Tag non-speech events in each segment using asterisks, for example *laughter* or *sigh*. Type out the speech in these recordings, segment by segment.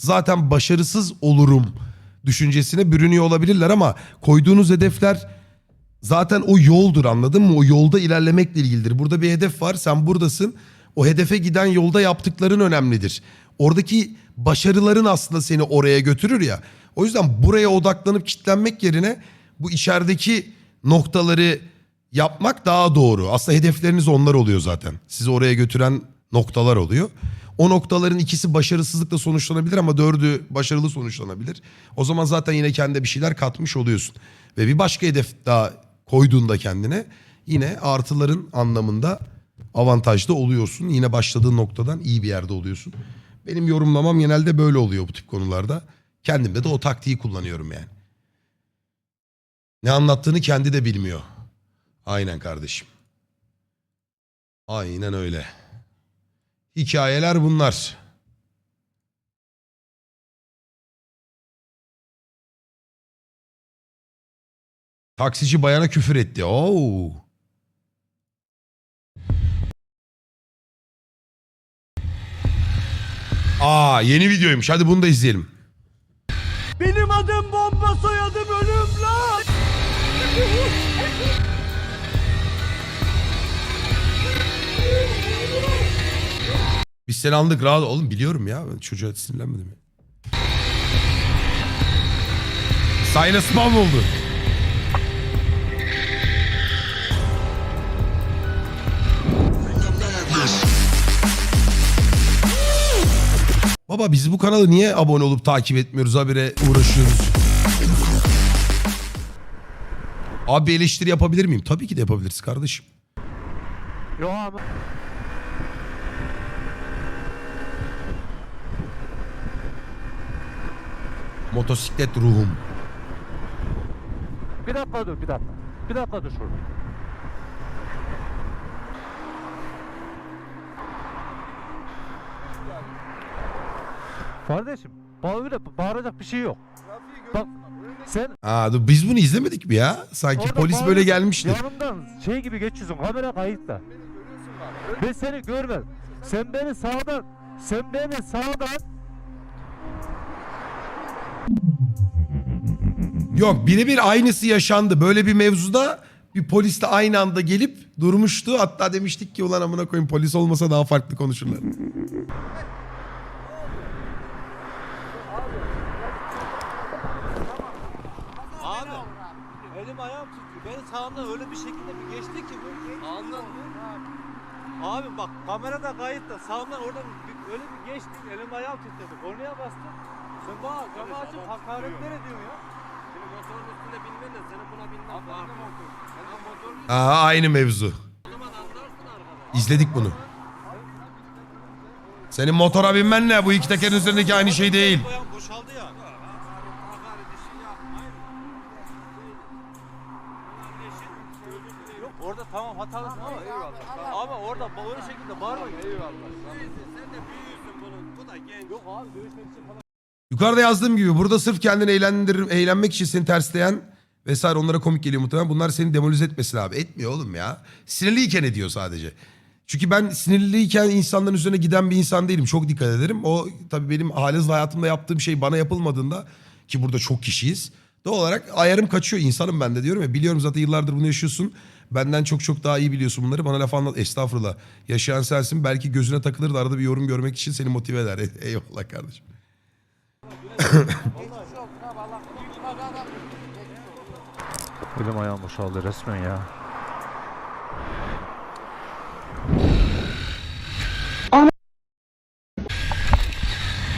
zaten başarısız olurum düşüncesine bürünüyor olabilirler ama koyduğunuz hedefler zaten o yoldur anladın mı? O yolda ilerlemekle ilgilidir. Burada bir hedef var sen buradasın. O hedefe giden yolda yaptıkların önemlidir. Oradaki başarıların aslında seni oraya götürür ya. O yüzden buraya odaklanıp kitlenmek yerine bu içerideki noktaları yapmak daha doğru. Aslında hedefleriniz onlar oluyor zaten. Sizi oraya götüren noktalar oluyor. O noktaların ikisi başarısızlıkla sonuçlanabilir ama dördü başarılı sonuçlanabilir. O zaman zaten yine kendine bir şeyler katmış oluyorsun. Ve bir başka hedef daha koyduğunda kendine yine artıların anlamında avantajda oluyorsun. Yine başladığın noktadan iyi bir yerde oluyorsun. Benim yorumlamam genelde böyle oluyor bu tip konularda. Kendimde de o taktiği kullanıyorum yani. Ne anlattığını kendi de bilmiyor. Aynen kardeşim. Aynen öyle. Hikayeler bunlar. Taksici bayana küfür etti. Oo. Aa yeni videoymuş. Hadi bunu da izleyelim. Benim adım bomba soyadım ölüm lan. Biz seni andık rahat oğlum biliyorum ya. Ben çocuğa sinirlenmedim ya. Sayna spam oldu. Baba biz bu kanalı niye abone olup takip etmiyoruz habire uğraşıyoruz. Abi eleştiri yapabilir miyim? Tabii ki de yapabiliriz kardeşim. Yok ama. Motosiklet ruhum. Bir dakika dur bir dakika. Bir dakika dur şurada. Kardeşim bağıracak, bağıracak bir şey yok. Bak sen Aa, dur, biz bunu izlemedik mi ya? Sanki orada polis böyle bağırıyorsun, gelmişti. Yanımdan şey gibi geçiyorsun kamera kayıtta. Ben seni görmedim. Sen beni sağdan sen beni sağdan Yok birebir aynısı yaşandı. Böyle bir mevzuda bir polis de aynı anda gelip durmuştu. Hatta demiştik ki ulan amına koyayım polis olmasa daha farklı konuşurlar. Elim ayağım titriyor. Beni sağımdan öyle bir şekilde bir geçti ki bu. Anladın mı? Abi bak kamerada kayıtta sağımdan oradan bir, öyle bir geçti elim ayağım titredi. Kornaya bastım. Sen bana camı açıp hakaretler ediyorsun ya. Binmen de senin buna binmen Aa, aynı mevzu. zaman anlarsın arkadaş. İzledik bunu. Senin motora binmen ne? Bu iki tekerin üzerindeki aynı şey değil. Bayan boşaldı ya. Hakaret işi yapmayın. Yok orada tamam hatalısın ama eyvallah. Ama orada ba- öyle şekilde bağırmayın. Eyvallah. Sen de büyüyorsun bunun. Bu da genç. Yok abi dövüşmek için falan. Yukarıda yazdığım gibi burada sırf kendini eğlendir, eğlenmek için seni tersleyen vesaire onlara komik geliyor muhtemelen. Bunlar seni demolize etmesin abi. Etmiyor oğlum ya. Sinirliyken ediyor sadece. Çünkü ben sinirliyken insanların üzerine giden bir insan değilim. Çok dikkat ederim. O tabii benim halihazırda hayatımda yaptığım şey bana yapılmadığında ki burada çok kişiyiz. Doğal olarak ayarım kaçıyor. insanım ben de diyorum ya. Biliyorum zaten yıllardır bunu yaşıyorsun. Benden çok çok daha iyi biliyorsun bunları. Bana laf anlat. Estağfurullah. Yaşayan sensin. Belki gözüne takılır da arada bir yorum görmek için seni motive eder. *laughs* Eyvallah kardeşim. *laughs* Elim ayağım boşaldı resmen ya.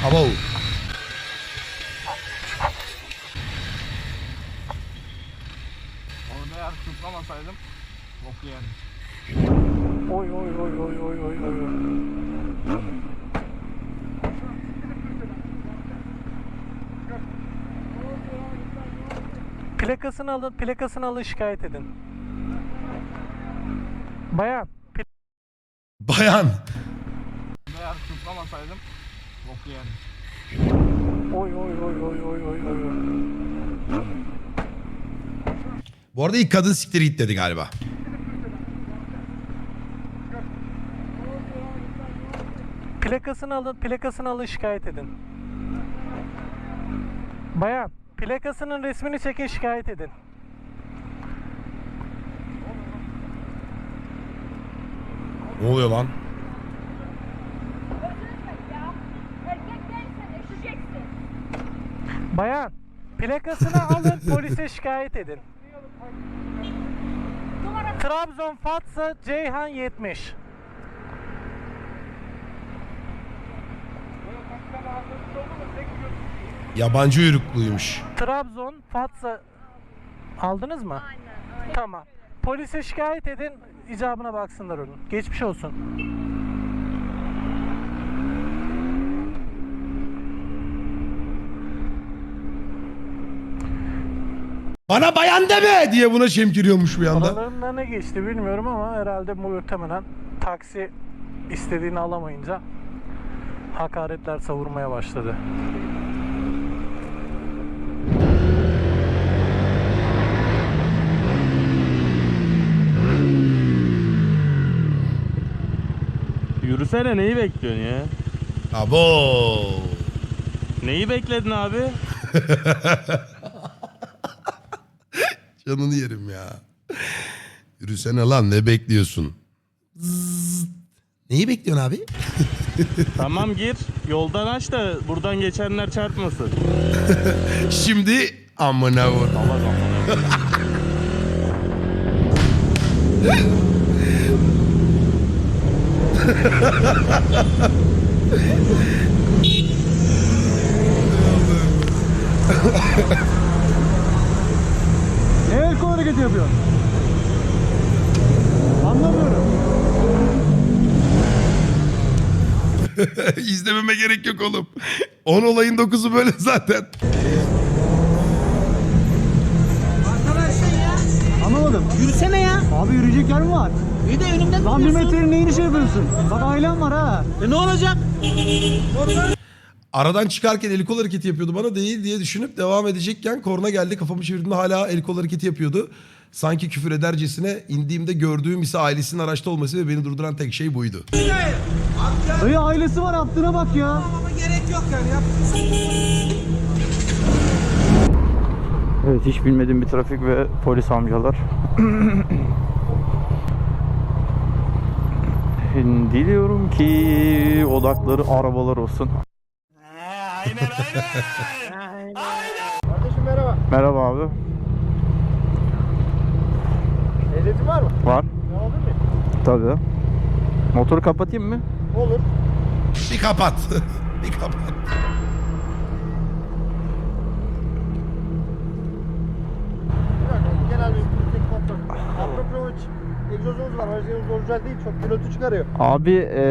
Abo. Orada eğer tutlamasaydım bok yerdim. Oy oy oy oy oy oy oy. Plakasını alın, plakasını alın şikayet edin. Bayan, Bayan. Eğer tutlamasaydım bok yerdim. oy oy oy oy oy oy oy. Bu arada ilk kadın siktir git dedi galiba. Plakasını alın, plakasını alın şikayet edin. Bayan, plakasının resmini çekin şikayet edin. Ne oluyor lan? Bayan, plakasını alın *laughs* polise şikayet edin. Trabzon Fatsa Ceyhan 70. Yabancı uyrukluymuş. Trabzon Fatsa aldınız mı? aynen. Tamam. Polise şikayet edin, icabına baksınlar onun. Geçmiş olsun. Bana bayan deme diye buna şemkiriyormuş bir anda. Aralarında ne geçti bilmiyorum ama herhalde muhtemelen taksi istediğini alamayınca hakaretler savurmaya başladı. Yürüsene neyi bekliyorsun ya? Abo. Neyi bekledin abi? *laughs* Canını yerim ya. Yürüsene lan ne bekliyorsun? Zzz. Neyi bekliyorsun abi? *laughs* tamam gir. Yoldan aç da buradan geçenler çarpmasın. *laughs* Şimdi amına vur. Ne el kol hareketi yapıyorsun? Anlamıyorum. *laughs* İzlememe gerek yok oğlum. 10 olayın 9'u böyle zaten. Anlamadım. Yürüsene ya. Abi yürüyecek yer mi var? Bir de önümden Lan bir metrenin neyini şey yapıyorsun? Bak ailem var ha. E ne olacak? Aradan çıkarken el kol hareketi yapıyordu bana değil diye düşünüp devam edecekken korna geldi kafamı çevirdiğimde hala el kol hareketi yapıyordu. Sanki küfür edercesine indiğimde gördüğüm ise ailesinin araçta olması ve beni durduran tek şey buydu. Dayı ailesi var yaptığına bak ya. Ama gerek yok yani. Evet hiç bilmediğim bir trafik ve polis amcalar. *clears throat* Diliyorum ki odakları arabalar olsun. Kardeşim merhaba. Merhaba abi. Ehliyetin var mı? Var. Ne aldın mı? Tabii. Motoru kapatayım mı? Olur. Bir kapat. *laughs* bir kapat. Egzozumuz var. Aracımız orijinal değil. Çok gürültü çıkarıyor. Abi e,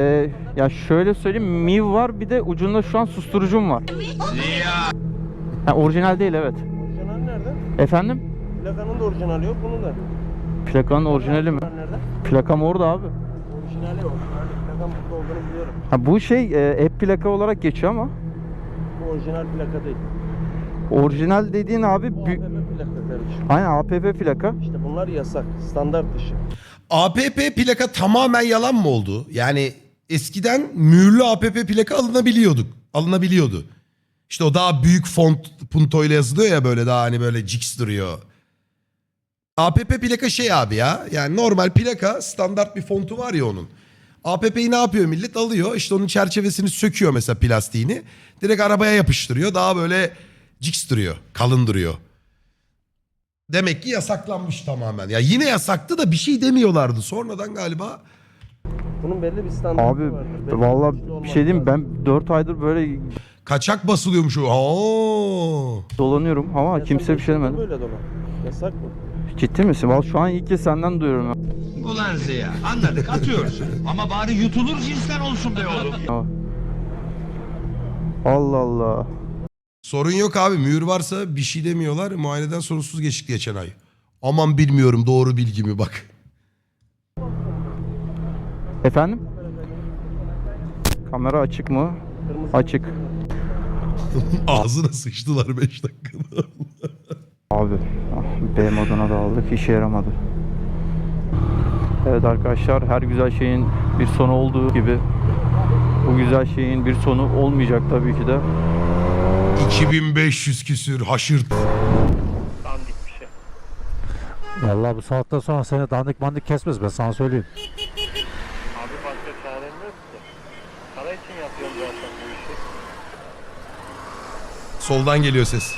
ya şöyle söyleyeyim MIV var bir de ucunda şu an susturucum var. Ha, orijinal değil evet. Orijinal nerede? Efendim? Plakanın da orijinali yok. Bunun da. Plakanın orijinali mi? Nerede? Plakam orada abi. Orijinali yok. Plakanın burada olduğunu biliyorum. Ha, bu şey e, app plaka olarak geçiyor ama Bu orijinal plaka değil. orijinal dediğin abi Bu plaka kardeşim. Aynen APP plaka. İşte bunlar yasak. Standart dışı. APP plaka tamamen yalan mı oldu? Yani eskiden mühürlü APP plaka alınabiliyorduk. Alınabiliyordu. İşte o daha büyük font punto ile yazılıyor ya böyle daha hani böyle cix duruyor. APP plaka şey abi ya. Yani normal plaka standart bir fontu var ya onun. APP'yi ne yapıyor millet? Alıyor işte onun çerçevesini söküyor mesela plastiğini. Direkt arabaya yapıştırıyor. Daha böyle cix duruyor. Kalın duruyor. Demek ki yasaklanmış tamamen. Ya yine yasaktı da bir şey demiyorlardı. Sonradan galiba Bunun belli bir standartı Abi vardır. Belli valla ölçüde bir şey diyeyim mi? lazım. ben 4 aydır böyle kaçak basılıyormuş o. Oo. dolanıyorum ama Ya kimse bir şey yıldır demedi. Böyle dolan. Yasak mı? Ciddi misin? Valla şu an ilk kez senden duyuyorum. ya. Ulan Ziya anladık atıyorsun. *laughs* Ama bari yutulur cinsten olsun be oğlum. Allah Allah. Sorun yok abi. Mühür varsa bir şey demiyorlar. Muayeneden sorunsuz geçtik geçen ay. Aman bilmiyorum doğru bilgi mi bak. Efendim? Kamera açık mı? Açık. *laughs* Ağzına sıçtılar 5 dakikada. *laughs* Abi ah, B moduna da aldık işe yaramadı. Evet arkadaşlar her güzel şeyin bir sonu olduğu gibi bu güzel şeyin bir sonu olmayacak tabii ki de. 2500 küsür haşırt. Dandik bir şey. Vallahi bu saatten sonra seni dandik mandik kesmez ben sana söyleyeyim. Abi başka çarem yok ki. Para için yapıyorum zaten bu işi. Soldan geliyor ses.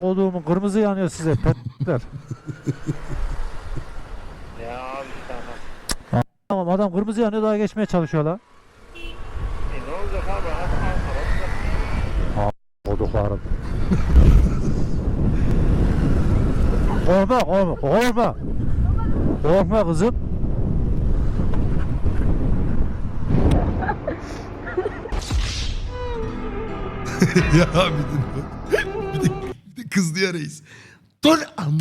Olduğumun kırmızı yanıyor size petler. *laughs* Ya abi aha. tamam adam kırmızı yanıyor daha geçmeye çalışıyor lan. E ne olacak abi? Araba Koduklarım. korkma *laughs* korkma korkma. Korkma kızım. *laughs* ya bir de, bir de, bir de kız diye reis. Dur amı.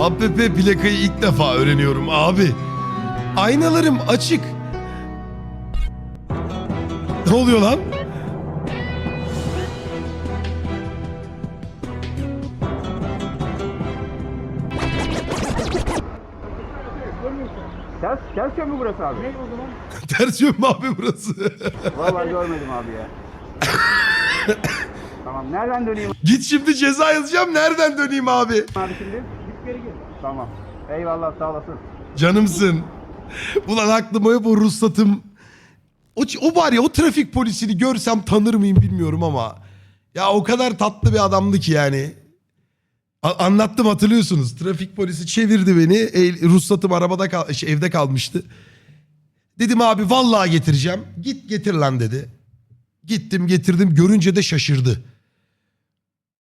APP plakayı ilk defa öğreniyorum abi. Aynalarım açık. Ne oluyor lan? Ters, ters yön mü burası abi? Ters yön mü abi burası? Vallahi görmedim abi ya. *laughs* tamam nereden döneyim Git şimdi ceza yazacağım. Nereden döneyim abi? abi şimdi? Geri gel. Tamam. Eyvallah sağ olasın. Canımsın. Ulan aklıma hep o ruhsatım. O, o var ya o trafik polisini görsem tanır mıyım bilmiyorum ama. Ya o kadar tatlı bir adamdı ki yani. A- anlattım hatırlıyorsunuz. Trafik polisi çevirdi beni. E, ruhsatım arabada kal şey, evde kalmıştı. Dedim abi vallahi getireceğim. Git getir lan dedi. Gittim getirdim. Görünce de şaşırdı.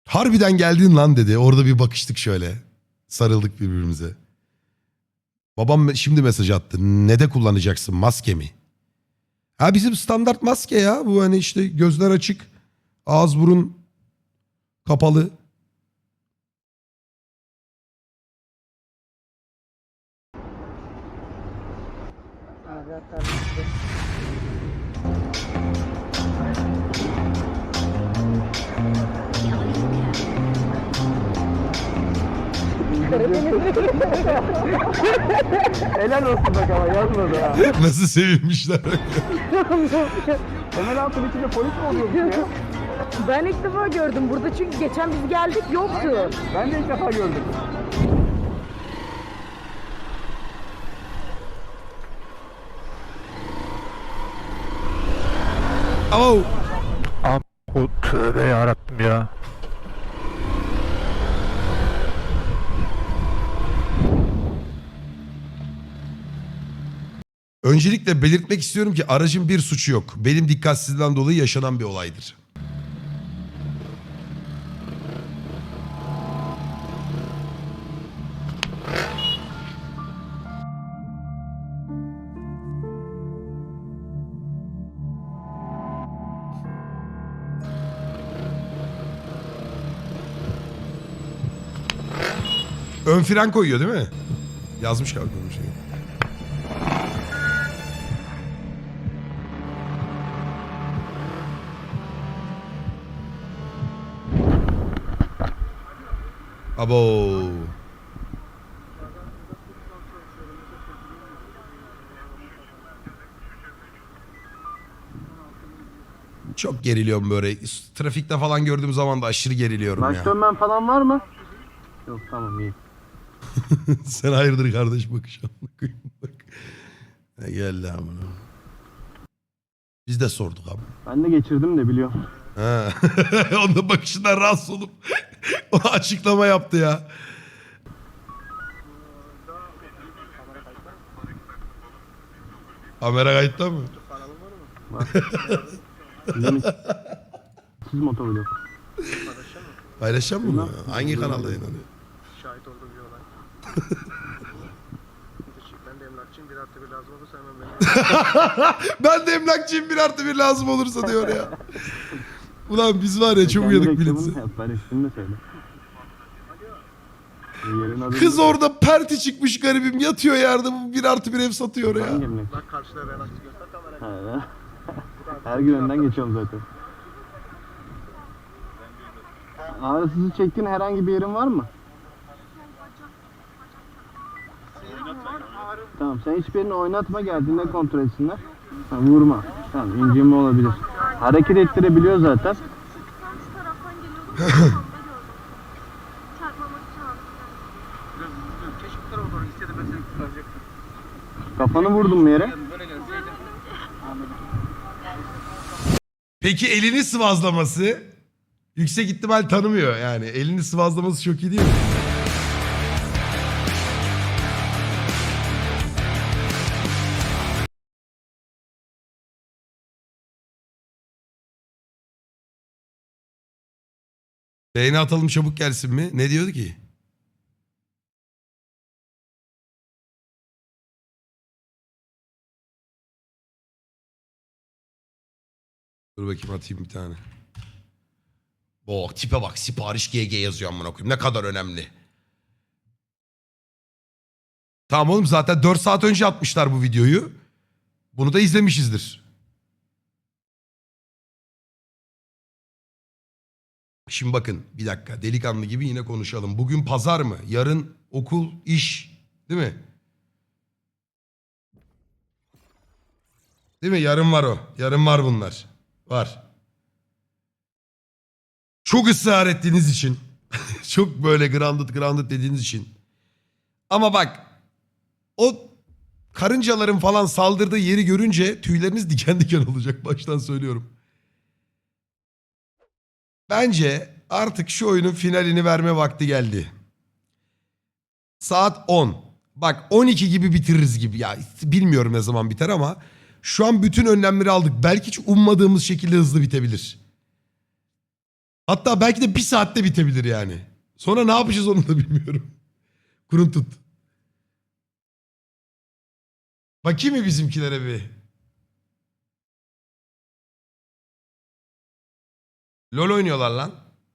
Harbiden geldin lan dedi. Orada bir bakıştık şöyle. Sarıldık birbirimize. Babam şimdi mesaj attı. Ne de kullanacaksın maske mi? Ha bizim standart maske ya. Bu hani işte gözler açık. Ağız burun kapalı. *laughs* Helal olsun bak ama yazmadı ha. Nasıl sevinmişler. Temel altın içinde polis mi oluyormuş ya? Ben ilk defa gördüm burada çünkü geçen biz geldik yoktu. Ben de ilk defa gördüm. Oh. O tövbe yarabbim ya. Öncelikle belirtmek istiyorum ki aracın bir suçu yok. Benim dikkatsizliğimden dolayı yaşanan bir olaydır. Ön fren koyuyor değil mi? Yazmış galiba bir şey. Abo. Çok geriliyorum böyle. Trafikte falan gördüğüm zaman da aşırı geriliyorum ya. Baş dönmen falan var mı? Yok tamam iyi. *laughs* Sen hayırdır kardeş bakış bak. Ne geldi amına. Biz de sorduk abi. Ben de geçirdim de biliyorum. Ha. *laughs* Onun da bakışından rahatsız olup o açıklama yaptı ya. Kamera kayıtta mı? Siz motovlog. Paylaşacak mı bunu? Hangi kanalda yayınlanıyor? Şahit olduğum bir olay. ben de emlakçıyım bir artı bir lazım olursa hemen beni *laughs* Ben de emlakçıyım bir artı bir lazım olursa diyor ya. Ulan biz var ya çok uyanık. Yap ben de söyle. Bu Yerin adı Kız orada perti çıkmış garibim yatıyor yerde bu bir artı bir ev satıyor ya. Bak karşıda göster Her gün önden geçiyorum zaten. Ağrısızı çektiğin herhangi bir yerin var mı? Tamam sen hiçbirini oynatma geldiğinde kontrol etsinler. Ha, vurma. Tamam incinme olabilir. Hareket ettirebiliyor zaten. Kafanı vurdum mu yere? Peki elini sıvazlaması yüksek ihtimal tanımıyor yani. Elini sıvazlaması çok iyi değil mi? Beğeni atalım çabuk gelsin mi? Ne diyordu ki? Dur bakayım atayım bir tane. Oh tipe bak sipariş GG yazıyor amına koyayım. Ne kadar önemli. Tamam oğlum zaten 4 saat önce atmışlar bu videoyu. Bunu da izlemişizdir. Şimdi bakın bir dakika delikanlı gibi yine konuşalım. Bugün pazar mı? Yarın okul, iş değil mi? Değil mi? Yarın var o. Yarın var bunlar. Var. Çok ısrar ettiğiniz için. *laughs* çok böyle grounded grounded dediğiniz için. Ama bak o karıncaların falan saldırdığı yeri görünce tüyleriniz diken diken olacak baştan söylüyorum. Bence artık şu oyunun finalini verme vakti geldi. Saat 10. Bak 12 gibi bitiririz gibi. Ya bilmiyorum ne zaman biter ama şu an bütün önlemleri aldık. Belki hiç ummadığımız şekilde hızlı bitebilir. Hatta belki de bir saatte bitebilir yani. Sonra ne yapacağız onu da *laughs* bilmiyorum. Kurun tut. Bakayım mı bizimkilere bir? LOL oynuyorlar lan.